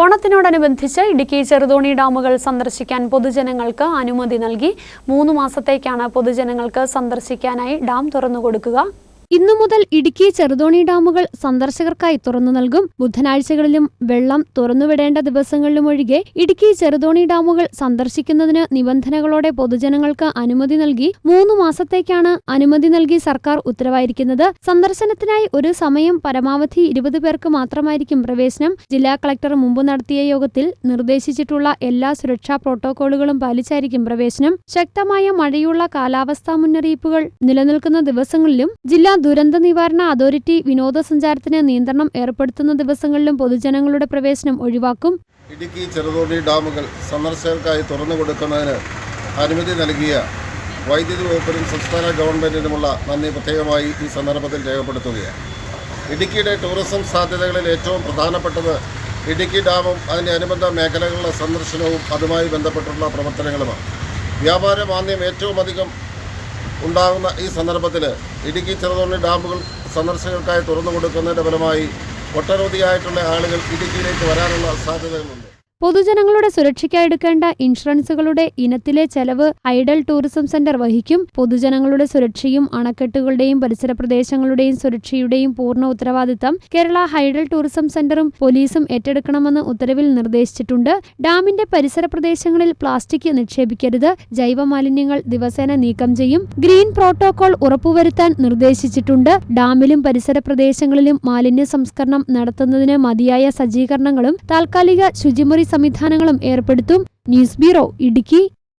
ഓണത്തിനോടനുബന്ധിച്ച് ഇടുക്കി ചെറുതോണി ഡാമുകൾ സന്ദർശിക്കാൻ പൊതുജനങ്ങൾക്ക് അനുമതി നൽകി. മൂന്ന് മാസത്തേക്കാണ് പൊതുജനങ്ങൾക്ക് സന്ദർശിക്കാനായി ഡാം തുറന്നുകൊടുക്കുക. ഇന്നു മുതൽ ഇടുക്കി ചെറുതോണി ഡാമുകൾ സന്ദർശകർക്കായി തുറന്നു നൽകും. ബുധനാഴ്ചകളിലും വെള്ളം തുറന്നുവിടേണ്ട ദിവസങ്ങളിലും ഒഴികെ ഇടുക്കി ചെറുതോണി ഡാമുകൾ സന്ദർശിക്കുന്നതിന് നിബന്ധനകളോടെ പൊതുജനങ്ങൾക്ക് അനുമതി നൽകി മൂന്ന് മാസത്തേക്കാണ് അനുമതി നൽകി സർക്കാർ ഉത്തരവായിരിക്കുന്നത്. സന്ദർശനത്തിനായി ഒരു സമയം പരമാവധി ഇരുപത് പേർക്ക് മാത്രമായിരിക്കും പ്രവേശനം. ജില്ലാ കളക്ടർ മുമ്പ് നടത്തിയ യോഗത്തിൽ നിർദ്ദേശിച്ചിട്ടുള്ള എല്ലാ സുരക്ഷാ പ്രോട്ടോകോളുകളും പാലിച്ചായിരിക്കും പ്രവേശനം. ശക്തമായ മഴയുള്ള കാലാവസ്ഥാ മുന്നറിയിപ്പുകൾ നിലനിൽക്കുന്ന ദിവസങ്ങളിലും ജില്ലാ ദുരന്ത നിവാരണ അതോറിറ്റി വിനോദസഞ്ചാരത്തിന് നിയന്ത്രണം ഏർപ്പെടുത്തുന്ന ദിവസങ്ങളിലും പൊതുജനങ്ങളുടെ പ്രവേശനം ഒഴിവാക്കും. ഇടുക്കി ചെറുതോണി ഡാമുകൾ സന്ദർശകർക്കായി തുറന്നു കൊടുക്കുന്നതിന് അനുമതി നൽകിയ വൈദ്യുതി വകുപ്പിനും സംസ്ഥാന ഗവൺമെന്റിനുമുള്ള നന്ദി പ്രത്യേകമായി ഈ സന്ദർഭത്തിൽ രേഖപ്പെടുത്തുകയാണ്. ഇടുക്കിയുടെ ടൂറിസം സാധ്യതകളിൽ ഏറ്റവും പ്രധാനപ്പെട്ടത് ഇടുക്കി ഡാമും അതിന്റെ അനുബന്ധ മേഖലകളുടെ സന്ദർശനവും അതുമായി ബന്ധപ്പെട്ടുള്ള പ്രവർത്തനങ്ങളുമാണ്. വ്യാപാര മാന്ദ്യം ഏറ്റവും അധികം ഉണ്ടാകുന്ന ഈ സന്ദർഭത്തിൽ ഇടുക്കി ചെറുതോണി ഡാമുകൾ സന്ദർശകർക്കായി തുറന്നു കൊടുക്കുന്നതിന്റെ ഫലമായി ഒട്ടനവധിയായിട്ടുള്ള ആളുകൾ ഇടുക്കിയിലേക്ക് വരാനുള്ള സാധ്യതകളുണ്ട്. പൊതുജനങ്ങളുടെ സുരക്ഷയ്ക്കായി എടുക്കേണ്ട ഇൻഷുറൻസുകളുടെ ഇനത്തിലെ ചെലവ് ഐഡൽ ടൂറിസം സെന്റർ വഹിക്കും. പൊതുജനങ്ങളുടെ സുരക്ഷയും അണക്കെട്ടുകളുടെയും പരിസര പ്രദേശങ്ങളുടെയും സുരക്ഷയുടെയും പൂർണ ഉത്തരവാദിത്തം കേരള ഹൈഡൽ ടൂറിസം സെന്ററും പോലീസും ഏറ്റെടുക്കണമെന്ന് ഉത്തരവിൽ നിർദ്ദേശിച്ചിട്ടുണ്ട്. ഡാമിന്റെ പരിസര പ്രദേശങ്ങളിൽ പ്ലാസ്റ്റിക് നിക്ഷേപിക്കരുത്. ജൈവ മാലിന്യങ്ങൾ ദിവസേന നീക്കം ചെയ്യും. ഗ്രീൻ പ്രോട്ടോകോൾ ഉറപ്പുവരുത്താൻ നിർദ്ദേശിച്ചിട്ടുണ്ട്. ഡാമിലും പരിസര പ്രദേശങ്ങളിലും മാലിന്യ സംസ്കരണം നടത്തുന്നതിന് മതിയായ സജ്ജീകരണങ്ങളും താൽക്കാലിക ശുചിമുറി സംവിധാനങ്ങളും ഏർപ്പെടുത്തും. News bureau Idukki.